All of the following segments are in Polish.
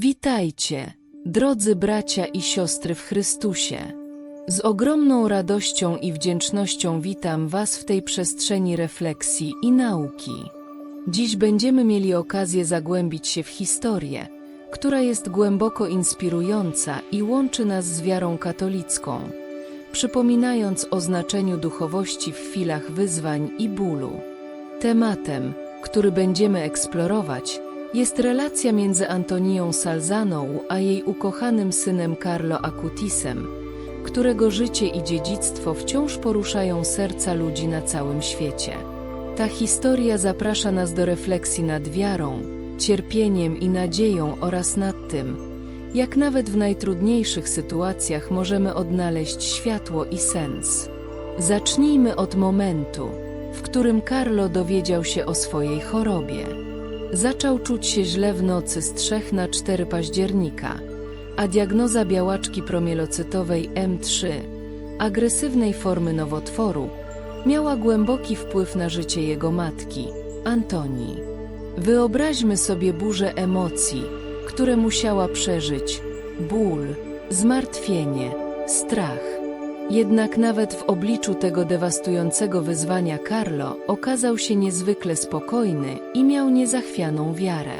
Witajcie, drodzy bracia i siostry w Chrystusie. Z ogromną radością i wdzięcznością witam Was w tej przestrzeni refleksji i nauki. Dziś będziemy mieli okazję zagłębić się w historię, która jest głęboko inspirująca i łączy nas z wiarą katolicką, przypominając o znaczeniu duchowości w chwilach wyzwań i bólu. Tematem, który będziemy eksplorować, jest relacja między Antonią Salzaną a jej ukochanym synem Carlo Acutisem, którego życie i dziedzictwo wciąż poruszają serca ludzi na całym świecie. Ta historia zaprasza nas do refleksji nad wiarą, cierpieniem i nadzieją oraz nad tym, jak nawet w najtrudniejszych sytuacjach możemy odnaleźć światło i sens. Zacznijmy od momentu, w którym Carlo dowiedział się o swojej chorobie. Zaczął czuć się źle w nocy z 3 na 4 października, a diagnoza białaczki promielocytowej M3, agresywnej formy nowotworu, miała głęboki wpływ na życie jego matki, Antonii. Wyobraźmy sobie burzę emocji, które musiała przeżyć: ból, zmartwienie, strach. Jednak nawet w obliczu tego dewastującego wyzwania Carlo okazał się niezwykle spokojny i miał niezachwianą wiarę.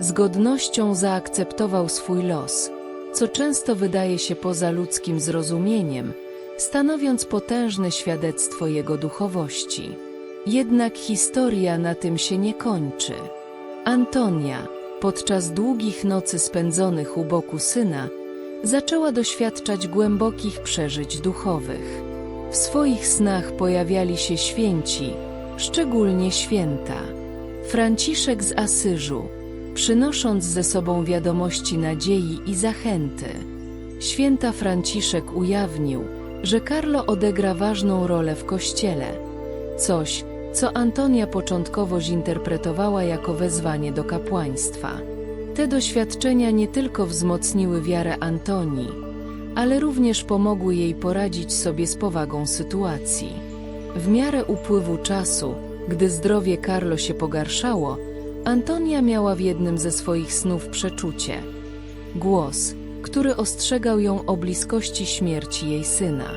Z godnością zaakceptował swój los, co często wydaje się poza ludzkim zrozumieniem, stanowiąc potężne świadectwo jego duchowości. Jednak historia na tym się nie kończy. Antonia, podczas długich nocy spędzonych u boku syna, zaczęła doświadczać głębokich przeżyć duchowych. W swoich snach pojawiali się święci, szczególnie święta. Franciszek z Asyżu, przynosząc ze sobą wiadomości nadziei i zachęty. Święta Franciszek ujawnił, że Carlo odegra ważną rolę w Kościele, coś, co Antonia początkowo zinterpretowała jako wezwanie do kapłaństwa. Te doświadczenia nie tylko wzmocniły wiarę Antonii, ale również pomogły jej poradzić sobie z powagą sytuacji. W miarę upływu czasu, gdy zdrowie Carlo się pogarszało, Antonia miała w jednym ze swoich snów przeczucie. Głos, który ostrzegał ją o bliskości śmierci jej syna.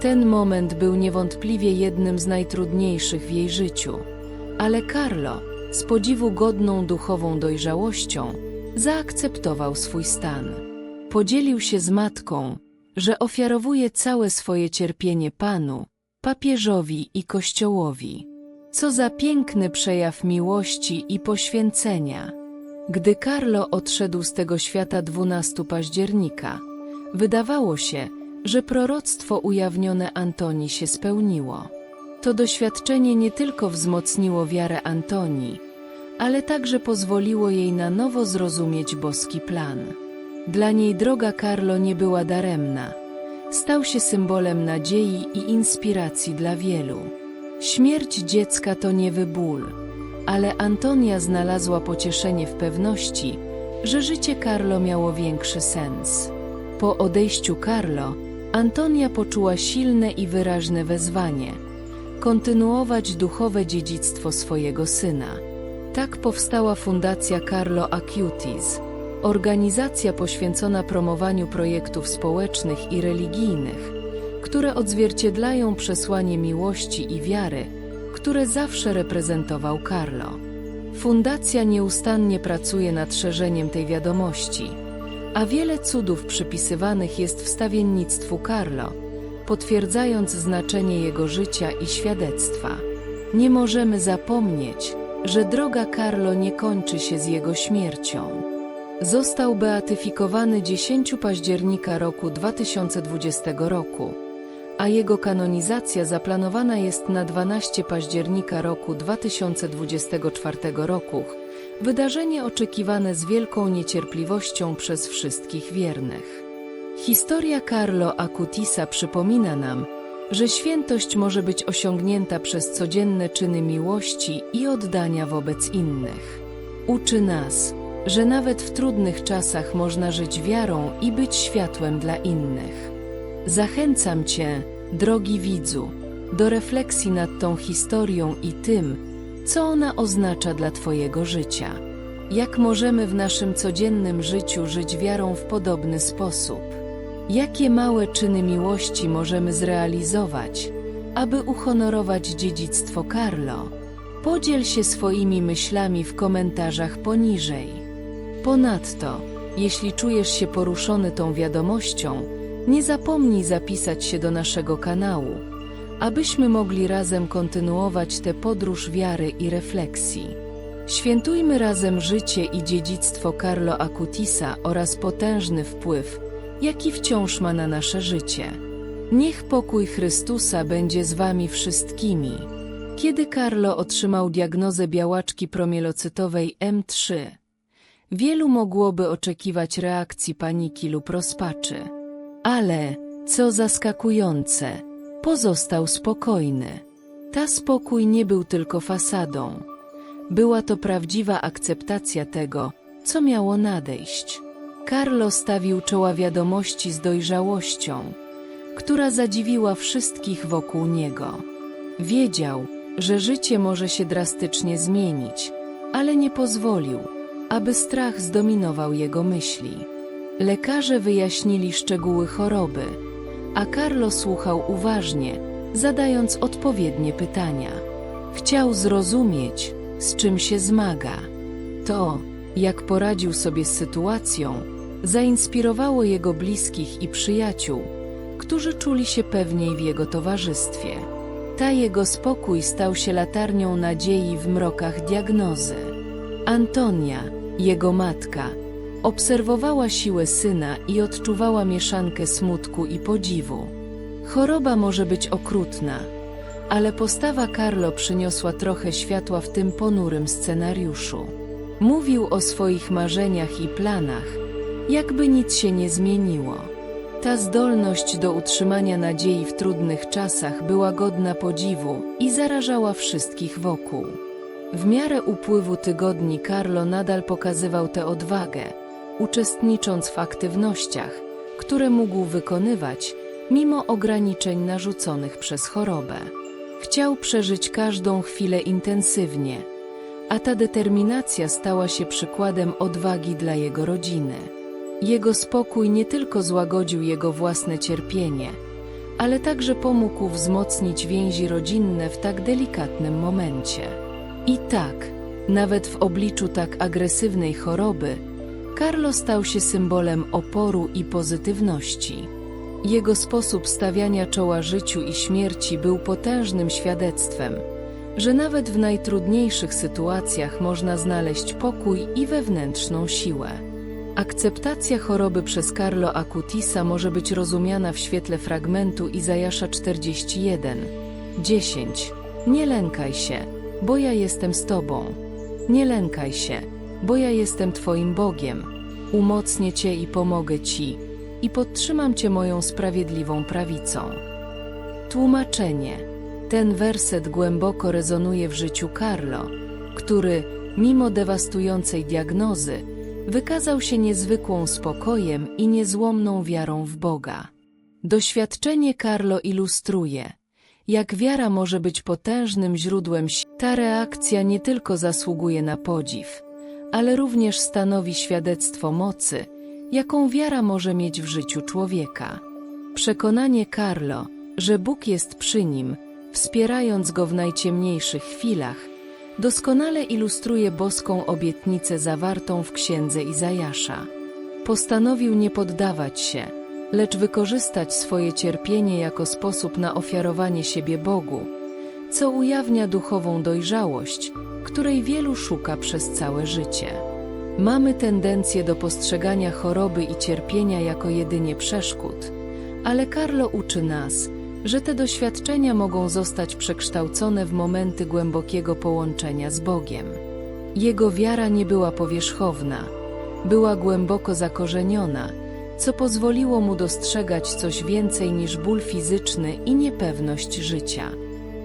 Ten moment był niewątpliwie jednym z najtrudniejszych w jej życiu, ale Carlo, z podziwu godną duchową dojrzałością, zaakceptował swój stan. Podzielił się z matką, że ofiarowuje całe swoje cierpienie Panu, papieżowi i Kościołowi. Co za piękny przejaw miłości i poświęcenia. Gdy Carlo odszedł z tego świata 12 października, wydawało się, że proroctwo ujawnione Antonii się spełniło. To doświadczenie nie tylko wzmocniło wiarę Antonii, ale także pozwoliło jej na nowo zrozumieć boski plan. Dla niej droga Carlo nie była daremna. Stał się symbolem nadziei i inspiracji dla wielu. Śmierć dziecka to nie ból, ale Antonia znalazła pocieszenie w pewności, że życie Carlo miało większy sens. Po odejściu Carlo, Antonia poczuła silne i wyraźne wezwanie kontynuować duchowe dziedzictwo swojego syna. Tak powstała Fundacja Carlo Acutis, organizacja poświęcona promowaniu projektów społecznych i religijnych, które odzwierciedlają przesłanie miłości i wiary, które zawsze reprezentował Carlo. Fundacja nieustannie pracuje nad szerzeniem tej wiadomości, a wiele cudów przypisywanych jest wstawiennictwu Carlo, potwierdzając znaczenie jego życia i świadectwa. Nie możemy zapomnieć, że droga Carlo nie kończy się z jego śmiercią. Został beatyfikowany 10 października roku 2020 roku, a jego kanonizacja zaplanowana jest na 12 października roku 2024 roku. Wydarzenie oczekiwane z wielką niecierpliwością przez wszystkich wiernych. Historia Carlo Acutisa przypomina nam, że świętość może być osiągnięta przez codzienne czyny miłości i oddania wobec innych. Uczy nas, że nawet w trudnych czasach można żyć wiarą i być światłem dla innych. Zachęcam Cię, drogi widzu, do refleksji nad tą historią i tym, co ona oznacza dla Twojego życia. Jak możemy w naszym codziennym życiu żyć wiarą w podobny sposób? Jakie małe czyny miłości możemy zrealizować, aby uhonorować dziedzictwo Carlo? Podziel się swoimi myślami w komentarzach poniżej. Ponadto, jeśli czujesz się poruszony tą wiadomością, nie zapomnij zapisać się do naszego kanału, abyśmy mogli razem kontynuować tę podróż wiary i refleksji. Świętujmy razem życie i dziedzictwo Carlo Acutisa oraz potężny wpływ, jaki wciąż ma na nasze życie. Niech pokój Chrystusa będzie z wami wszystkimi. Kiedy Carlo otrzymał diagnozę białaczki promielocytowej M3, wielu mogłoby oczekiwać reakcji paniki lub rozpaczy. Ale, co zaskakujące, pozostał spokojny. Ta spokój nie był tylko fasadą. Była to prawdziwa akceptacja tego, co miało nadejść. Carlo stawił czoła wiadomości z dojrzałością, która zadziwiła wszystkich wokół niego. Wiedział, że życie może się drastycznie zmienić, ale nie pozwolił, aby strach zdominował jego myśli. Lekarze wyjaśnili szczegóły choroby, a Carlo słuchał uważnie, zadając odpowiednie pytania. Chciał zrozumieć, z czym się zmaga. To, jak poradził sobie z sytuacją, zainspirowało jego bliskich i przyjaciół, którzy czuli się pewniej w jego towarzystwie. Ta jego spokój stał się latarnią nadziei w mrokach diagnozy. Antonia, jego matka, obserwowała siłę syna i odczuwała mieszankę smutku i podziwu. Choroba może być okrutna, ale postawa Carlo przyniosła trochę światła w tym ponurym scenariuszu. Mówił o swoich marzeniach i planach, jakby nic się nie zmieniło. Ta zdolność do utrzymania nadziei w trudnych czasach była godna podziwu i zarażała wszystkich wokół. W miarę upływu tygodni Carlo nadal pokazywał tę odwagę, uczestnicząc w aktywnościach, które mógł wykonywać, mimo ograniczeń narzuconych przez chorobę. Chciał przeżyć każdą chwilę intensywnie, a ta determinacja stała się przykładem odwagi dla jego rodziny. Jego spokój nie tylko złagodził jego własne cierpienie, ale także pomógł wzmocnić więzi rodzinne w tak delikatnym momencie. I tak, nawet w obliczu tak agresywnej choroby, Carlo stał się symbolem oporu i pozytywności. Jego sposób stawiania czoła życiu i śmierci był potężnym świadectwem, że nawet w najtrudniejszych sytuacjach można znaleźć pokój i wewnętrzną siłę. Akceptacja choroby przez Carlo Acutisa może być rozumiana w świetle fragmentu Izajasza 41. 10. Nie lękaj się, bo ja jestem z Tobą. Nie lękaj się, bo ja jestem Twoim Bogiem. Umocnię Cię i pomogę Ci, i podtrzymam Cię moją sprawiedliwą prawicą. Tłumaczenie. Ten werset głęboko rezonuje w życiu Carlo, który, mimo dewastującej diagnozy, wykazał się niezwykłą spokojem i niezłomną wiarą w Boga. Doświadczenie Carlo ilustruje, jak wiara może być potężnym źródłem sił. Ta reakcja nie tylko zasługuje na podziw, ale również stanowi świadectwo mocy, jaką wiara może mieć w życiu człowieka. Przekonanie Carlo, że Bóg jest przy nim, wspierając go w najciemniejszych chwilach, doskonale ilustruje boską obietnicę zawartą w księdze Izajasza. Postanowił nie poddawać się, lecz wykorzystać swoje cierpienie jako sposób na ofiarowanie siebie Bogu, co ujawnia duchową dojrzałość, której wielu szuka przez całe życie. Mamy tendencję do postrzegania choroby i cierpienia jako jedynie przeszkód, ale Carlo uczy nas, że te doświadczenia mogą zostać przekształcone w momenty głębokiego połączenia z Bogiem. Jego wiara nie była powierzchowna, była głęboko zakorzeniona, co pozwoliło mu dostrzegać coś więcej niż ból fizyczny i niepewność życia.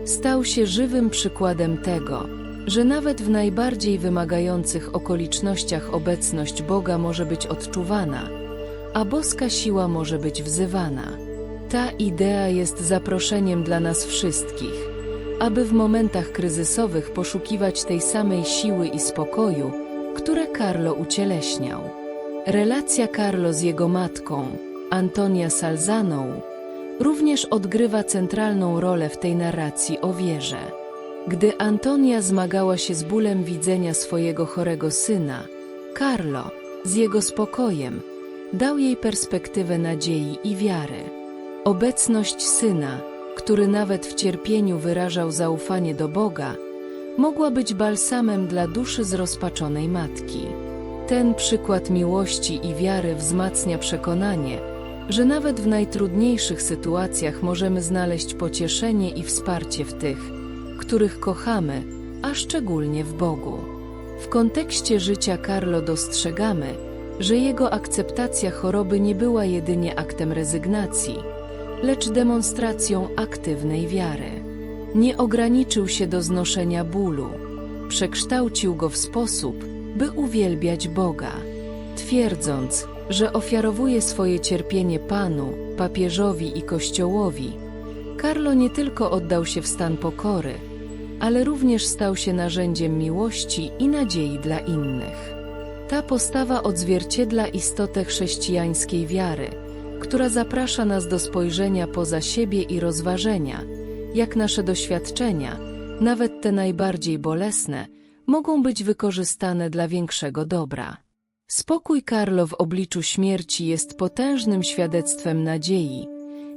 Stał się żywym przykładem tego, że nawet w najbardziej wymagających okolicznościach obecność Boga może być odczuwana, a boska siła może być wzywana. Ta idea jest zaproszeniem dla nas wszystkich, aby w momentach kryzysowych poszukiwać tej samej siły i spokoju, które Carlo ucieleśniał. Relacja Carlo z jego matką, Antonia Salzaną, również odgrywa centralną rolę w tej narracji o wierze. Gdy Antonia zmagała się z bólem widzenia swojego chorego syna, Carlo, z jego spokojem, dał jej perspektywę nadziei i wiary. Obecność syna, który nawet w cierpieniu wyrażał zaufanie do Boga, mogła być balsamem dla duszy zrozpaczonej matki. Ten przykład miłości i wiary wzmacnia przekonanie, że nawet w najtrudniejszych sytuacjach możemy znaleźć pocieszenie i wsparcie w tych, których kochamy, a szczególnie w Bogu. W kontekście życia Carlo dostrzegamy, że jego akceptacja choroby nie była jedynie aktem rezygnacji, lecz demonstracją aktywnej wiary. Nie ograniczył się do znoszenia bólu, przekształcił go w sposób, by uwielbiać Boga, twierdząc, że ofiarowuje swoje cierpienie Panu, papieżowi i Kościołowi. Carlo nie tylko oddał się w stan pokory, ale również stał się narzędziem miłości i nadziei dla innych. Ta postawa odzwierciedla istotę chrześcijańskiej wiary, która zaprasza nas do spojrzenia poza siebie i rozważenia, jak nasze doświadczenia, nawet te najbardziej bolesne, mogą być wykorzystane dla większego dobra. Spokój Carlo w obliczu śmierci jest potężnym świadectwem nadziei,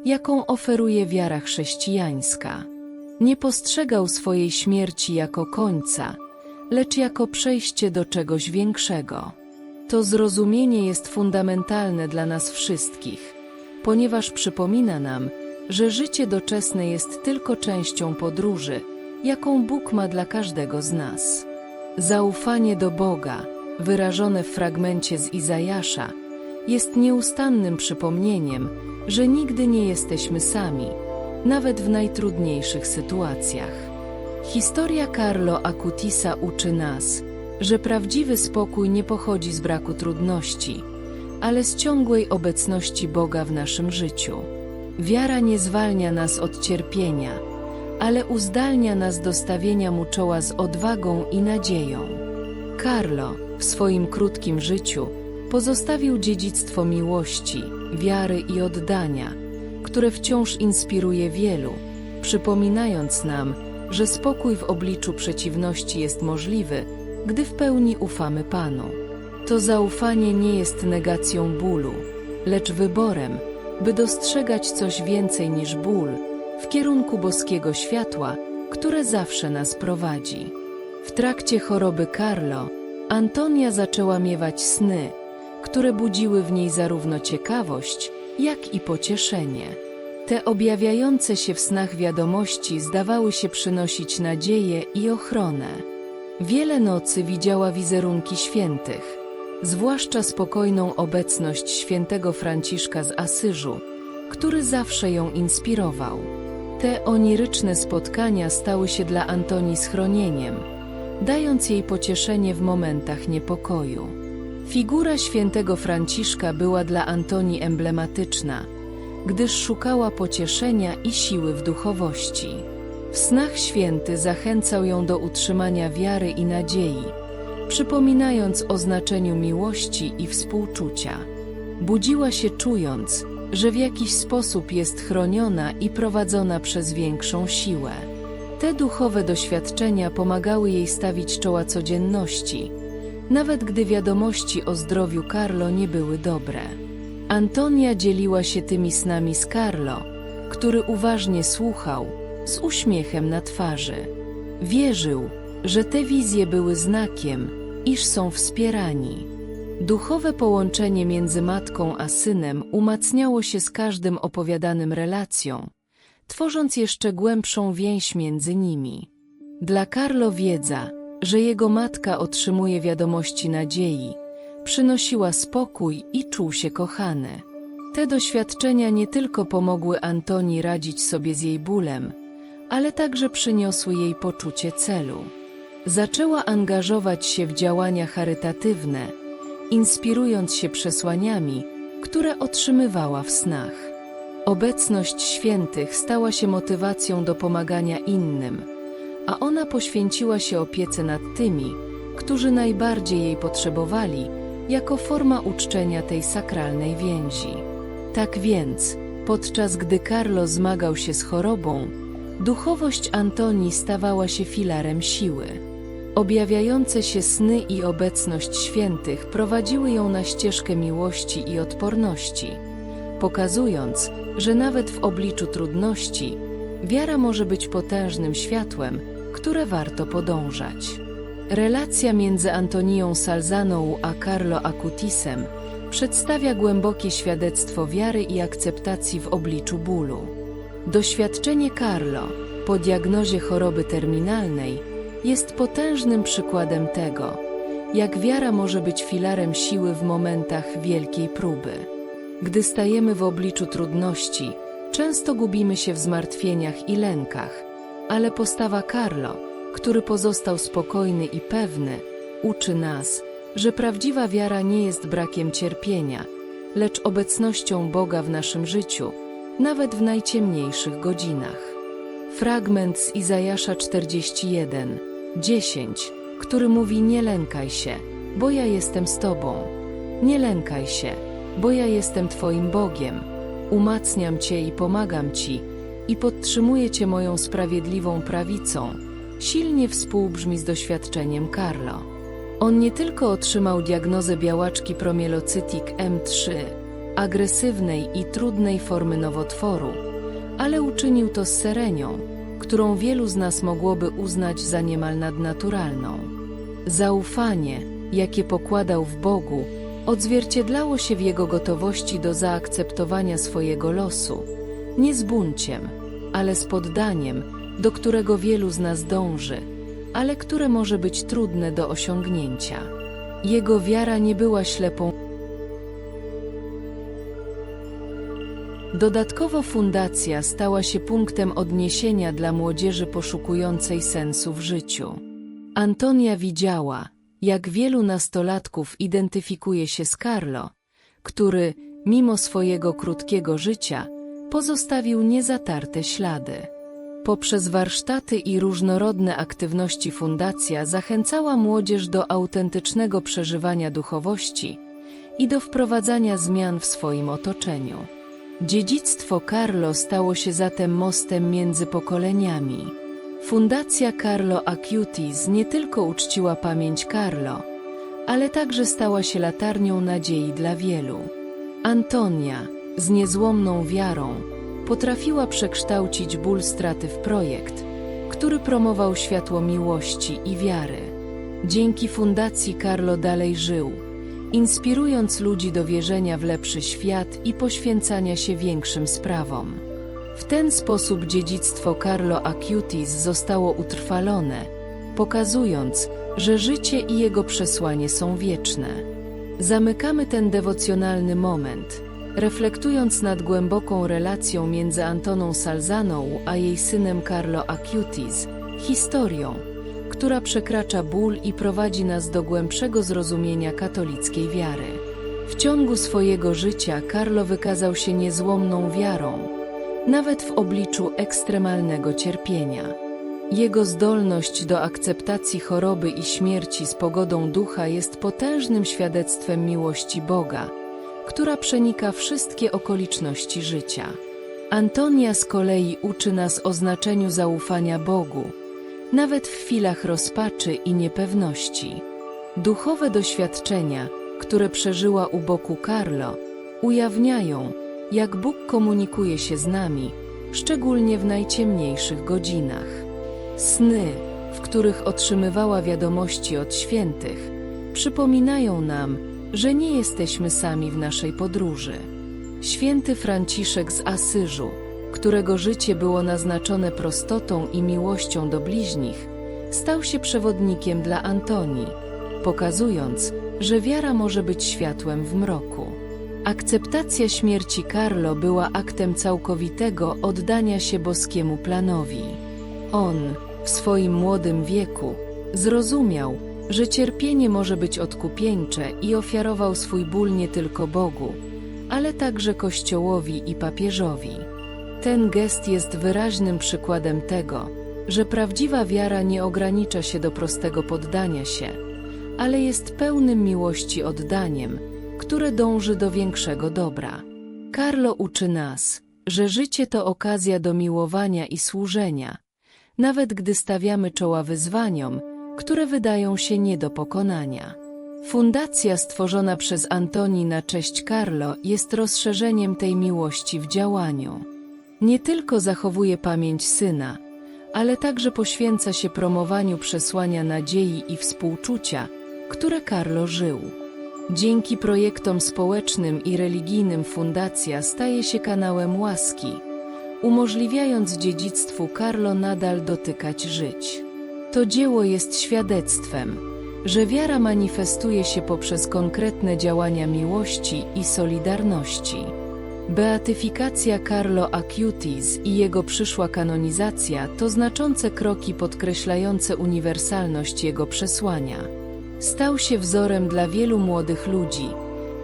jaką oferuje wiara chrześcijańska. Nie postrzegał swojej śmierci jako końca, lecz jako przejście do czegoś większego. To zrozumienie jest fundamentalne dla nas wszystkich, ponieważ przypomina nam, że życie doczesne jest tylko częścią podróży, jaką Bóg ma dla każdego z nas. Zaufanie do Boga, wyrażone w fragmencie z Izajasza, jest nieustannym przypomnieniem, że nigdy nie jesteśmy sami, nawet w najtrudniejszych sytuacjach. Historia Carlo Acutisa uczy nas, że prawdziwy spokój nie pochodzi z braku trudności, ale z ciągłej obecności Boga w naszym życiu. Wiara nie zwalnia nas od cierpienia, ale uzdalnia nas do stawienia mu czoła z odwagą i nadzieją. Carlo w swoim krótkim życiu pozostawił dziedzictwo miłości, wiary i oddania, które wciąż inspiruje wielu, przypominając nam, że spokój w obliczu przeciwności jest możliwy, gdy w pełni ufamy Panu. To zaufanie nie jest negacją bólu, lecz wyborem, by dostrzegać coś więcej niż ból, w kierunku boskiego światła, które zawsze nas prowadzi. W trakcie choroby Carlo, Antonia zaczęła miewać sny, które budziły w niej zarówno ciekawość, jak i pocieszenie. Te objawiające się w snach wiadomości zdawały się przynosić nadzieję i ochronę. Wiele nocy widziała wizerunki świętych, zwłaszcza spokojną obecność świętego Franciszka z Asyżu, który zawsze ją inspirował. Te oniryczne spotkania stały się dla Antonii schronieniem, dając jej pocieszenie w momentach niepokoju. Figura świętego Franciszka była dla Antonii emblematyczna, gdyż szukała pocieszenia i siły w duchowości. W snach święty zachęcał ją do utrzymania wiary i nadziei, przypominając o znaczeniu miłości i współczucia. Budziła się czując, że w jakiś sposób jest chroniona i prowadzona przez większą siłę. Te duchowe doświadczenia pomagały jej stawić czoła codzienności, nawet gdy wiadomości o zdrowiu Carlo nie były dobre. Antonia dzieliła się tymi snami z Carlo, który uważnie słuchał, z uśmiechem na twarzy. Wierzył, że te wizje były znakiem, iż są wspierani. Duchowe połączenie między matką a synem umacniało się z każdym opowiadanym relacją, tworząc jeszcze głębszą więź między nimi. Dla Carlo wiedza, że jego matka otrzymuje wiadomości nadziei, przynosiła spokój i czuł się kochany. Te doświadczenia nie tylko pomogły Antonii radzić sobie z jej bólem, ale także przyniosły jej poczucie celu. Zaczęła angażować się w działania charytatywne, inspirując się przesłaniami, które otrzymywała w snach. Obecność świętych stała się motywacją do pomagania innym, a ona poświęciła się opiece nad tymi, którzy najbardziej jej potrzebowali, jako forma uczczenia tej sakralnej więzi. Tak więc, podczas gdy Carlo zmagał się z chorobą, duchowość Antonii stawała się filarem siły. Objawiające się sny i obecność świętych prowadziły ją na ścieżkę miłości i odporności, pokazując, że nawet w obliczu trudności wiara może być potężnym światłem, które warto podążać. Relacja między Antonią Salzaną a Carlo Acutisem przedstawia głębokie świadectwo wiary i akceptacji w obliczu bólu. Doświadczenie Carlo po diagnozie choroby terminalnej jest potężnym przykładem tego, jak wiara może być filarem siły w momentach wielkiej próby. Gdy stajemy w obliczu trudności, często gubimy się w zmartwieniach i lękach, ale postawa Carlo, który pozostał spokojny i pewny, uczy nas, że prawdziwa wiara nie jest brakiem cierpienia, lecz obecnością Boga w naszym życiu, nawet w najciemniejszych godzinach. Fragment z Izajasza 41, 10, który mówi: Nie lękaj się, bo ja jestem z Tobą. Nie lękaj się, bo ja jestem Twoim Bogiem. Umacniam Cię i pomagam Ci, i podtrzymuję Cię moją sprawiedliwą prawicą. Silnie współbrzmi z doświadczeniem Carlo. On nie tylko otrzymał diagnozę białaczki promielocytik M3, agresywnej i trudnej formy nowotworu, ale uczynił to z serenią, którą wielu z nas mogłoby uznać za niemal nadnaturalną. Zaufanie, jakie pokładał w Bogu, odzwierciedlało się w jego gotowości do zaakceptowania swojego losu, nie z bunciem, ale z poddaniem, do którego wielu z nas dąży, ale które może być trudne do osiągnięcia. Jego wiara nie była ślepą. Dodatkowo fundacja stała się punktem odniesienia dla młodzieży poszukującej sensu w życiu. Antonia widziała, jak wielu nastolatków identyfikuje się z Carlo, który, mimo swojego krótkiego życia, pozostawił niezatarte ślady. Poprzez warsztaty i różnorodne aktywności fundacja zachęcała młodzież do autentycznego przeżywania duchowości i do wprowadzania zmian w swoim otoczeniu. Dziedzictwo Carlo stało się zatem mostem między pokoleniami. Fundacja Carlo Acutis nie tylko uczciła pamięć Carlo, ale także stała się latarnią nadziei dla wielu. Antonia, z niezłomną wiarą, potrafiła przekształcić ból straty w projekt, który promował światło miłości i wiary. Dzięki fundacji Carlo dalej żył, inspirując ludzi do wierzenia w lepszy świat i poświęcania się większym sprawom. W ten sposób dziedzictwo Carlo Acutis zostało utrwalone, pokazując, że życie i jego przesłanie są wieczne. Zamykamy ten dewocjonalny moment, reflektując nad głęboką relacją między Antoną Salzaną a jej synem Carlo Acutis, historią, która przekracza ból i prowadzi nas do głębszego zrozumienia katolickiej wiary. W ciągu swojego życia Carlo wykazał się niezłomną wiarą, nawet w obliczu ekstremalnego cierpienia. Jego zdolność do akceptacji choroby i śmierci z pogodą ducha jest potężnym świadectwem miłości Boga, która przenika wszystkie okoliczności życia. Antonia z kolei uczy nas o znaczeniu zaufania Bogu, nawet w chwilach rozpaczy i niepewności. Duchowe doświadczenia, które przeżyła u boku Carlo, ujawniają, jak Bóg komunikuje się z nami, szczególnie w najciemniejszych godzinach. Sny, w których otrzymywała wiadomości od świętych, przypominają nam, że nie jesteśmy sami w naszej podróży. Święty Franciszek z Asyżu, którego życie było naznaczone prostotą i miłością do bliźnich, stał się przewodnikiem dla Antonii, pokazując, że wiara może być światłem w mroku. Akceptacja śmierci Carlo była aktem całkowitego oddania się boskiemu planowi. On, w swoim młodym wieku, zrozumiał, że cierpienie może być odkupieńcze i ofiarował swój ból nie tylko Bogu, ale także Kościołowi i papieżowi. Ten gest jest wyraźnym przykładem tego, że prawdziwa wiara nie ogranicza się do prostego poddania się, ale jest pełnym miłości oddaniem, które dąży do większego dobra. Carlo uczy nas, że życie to okazja do miłowania i służenia, nawet gdy stawiamy czoła wyzwaniom, które wydają się nie do pokonania. Fundacja stworzona przez Antoni na cześć Carlo jest rozszerzeniem tej miłości w działaniu. Nie tylko zachowuje pamięć syna, ale także poświęca się promowaniu przesłania nadziei i współczucia, które Carlo żył. Dzięki projektom społecznym i religijnym fundacja staje się kanałem łaski, umożliwiając dziedzictwu Carlo nadal dotykać żyć. To dzieło jest świadectwem, że wiara manifestuje się poprzez konkretne działania miłości i solidarności. Beatyfikacja Carlo Acutis i jego przyszła kanonizacja to znaczące kroki podkreślające uniwersalność jego przesłania. Stał się wzorem dla wielu młodych ludzi,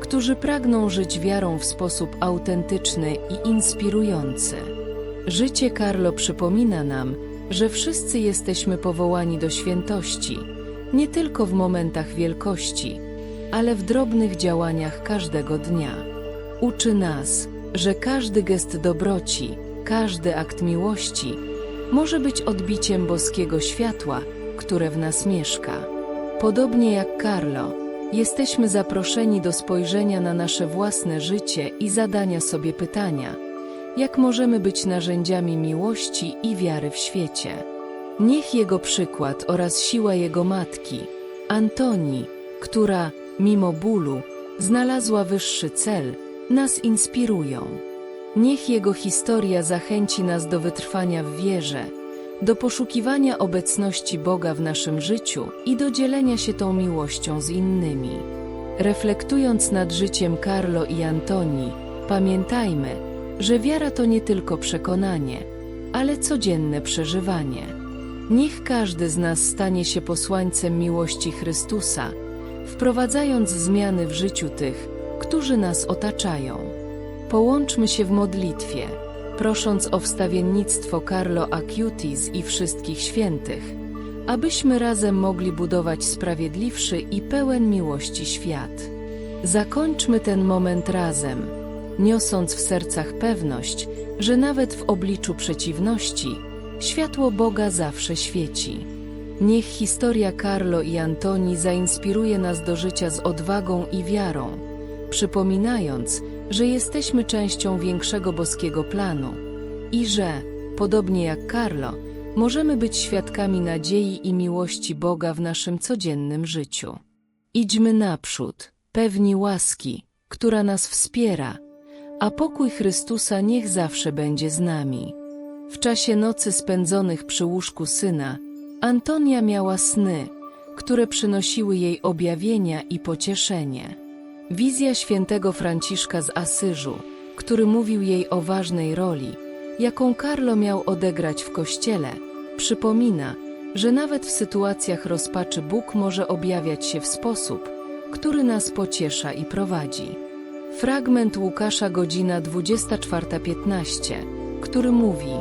którzy pragną żyć wiarą w sposób autentyczny i inspirujący. Życie Carlo przypomina nam, że wszyscy jesteśmy powołani do świętości, nie tylko w momentach wielkości, ale w drobnych działaniach każdego dnia. Uczy nas, że każdy gest dobroci, każdy akt miłości może być odbiciem boskiego światła, które w nas mieszka. Podobnie jak Carlo, jesteśmy zaproszeni do spojrzenia na nasze własne życie i zadania sobie pytania, jak możemy być narzędziami miłości i wiary w świecie. Niech jego przykład oraz siła jego matki, Antoni, która, mimo bólu, znalazła wyższy cel, nas inspirują. Niech jego historia zachęci nas do wytrwania w wierze, do poszukiwania obecności Boga w naszym życiu i do dzielenia się tą miłością z innymi. Reflektując nad życiem Carlo i Antoni, pamiętajmy, że wiara to nie tylko przekonanie, ale codzienne przeżywanie. Niech każdy z nas stanie się posłańcem miłości Chrystusa, wprowadzając zmiany w życiu tych, którzy nas otaczają. Połączmy się w modlitwie, prosząc o wstawiennictwo Carlo Acutis i wszystkich świętych, abyśmy razem mogli budować sprawiedliwszy i pełen miłości świat. Zakończmy ten moment razem, niosąc w sercach pewność, że nawet w obliczu przeciwności, światło Boga zawsze świeci. Niech historia Carlo i Antoni zainspiruje nas do życia z odwagą i wiarą, przypominając, że jesteśmy częścią większego boskiego planu i że, podobnie jak Carlo, możemy być świadkami nadziei i miłości Boga w naszym codziennym życiu. Idźmy naprzód, pewni łaski, która nas wspiera, a pokój Chrystusa niech zawsze będzie z nami. W czasie nocy spędzonych przy łóżku syna, Antonia miała sny, które przynosiły jej objawienia i pocieszenie. Wizja świętego Franciszka z Asyżu, który mówił jej o ważnej roli, jaką Carlo miał odegrać w kościele, przypomina, że nawet w sytuacjach rozpaczy Bóg może objawiać się w sposób, który nas pociesza i prowadzi. Fragment Łukasza godzina 24.15, który mówi,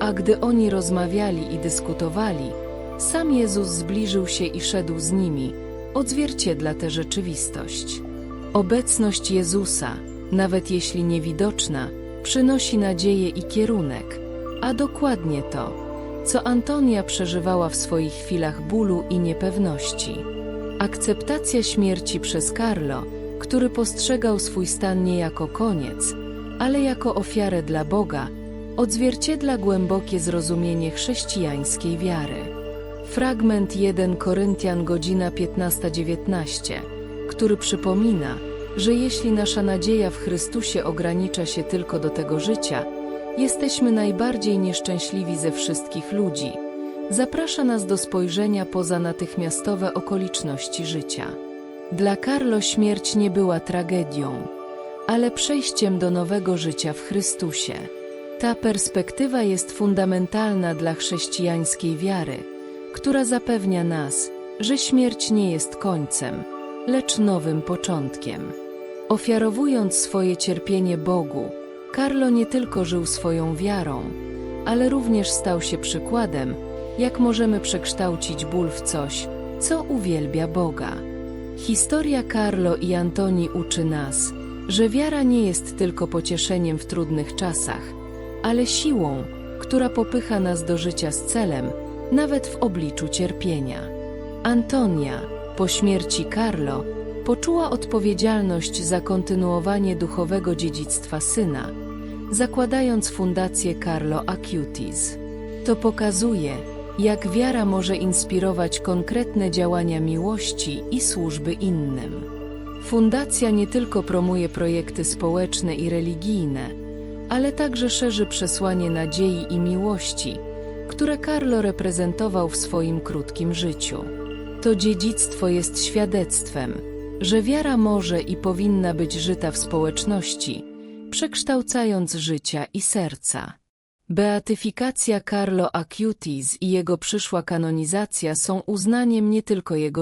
a gdy oni rozmawiali i dyskutowali, sam Jezus zbliżył się i szedł z nimi, odzwierciedla tę rzeczywistość. Obecność Jezusa, nawet jeśli niewidoczna, przynosi nadzieję i kierunek, a dokładnie to, co Antonia przeżywała w swoich chwilach bólu i niepewności. Akceptacja śmierci przez Carlo, który postrzegał swój stan nie jako koniec, ale jako ofiarę dla Boga, odzwierciedla głębokie zrozumienie chrześcijańskiej wiary. Fragment 1 Koryntian godzina 15-19, który przypomina, że jeśli nasza nadzieja w Chrystusie ogranicza się tylko do tego życia, jesteśmy najbardziej nieszczęśliwi ze wszystkich ludzi. Zaprasza nas do spojrzenia poza natychmiastowe okoliczności życia. Dla Carlo śmierć nie była tragedią, ale przejściem do nowego życia w Chrystusie. Ta perspektywa jest fundamentalna dla chrześcijańskiej wiary, która zapewnia nas, że śmierć nie jest końcem, lecz nowym początkiem. Ofiarowując swoje cierpienie Bogu, Carlo nie tylko żył swoją wiarą, ale również stał się przykładem, jak możemy przekształcić ból w coś, co uwielbia Boga. Historia Carlo i Antoni uczy nas, że wiara nie jest tylko pocieszeniem w trudnych czasach, ale siłą, która popycha nas do życia z celem, nawet w obliczu cierpienia. Antonia, po śmierci Carlo, poczuła odpowiedzialność za kontynuowanie duchowego dziedzictwa syna, zakładając fundację Carlo Acutis. To pokazuje, jak wiara może inspirować konkretne działania miłości i służby innym. Fundacja nie tylko promuje projekty społeczne i religijne, ale także szerzy przesłanie nadziei i miłości, które Carlo reprezentował w swoim krótkim życiu. To dziedzictwo jest świadectwem, że wiara może i powinna być żyta w społeczności, przekształcając życia i serca. Beatyfikacja Carlo Acutis i jego przyszła kanonizacja są uznaniem nie tylko jego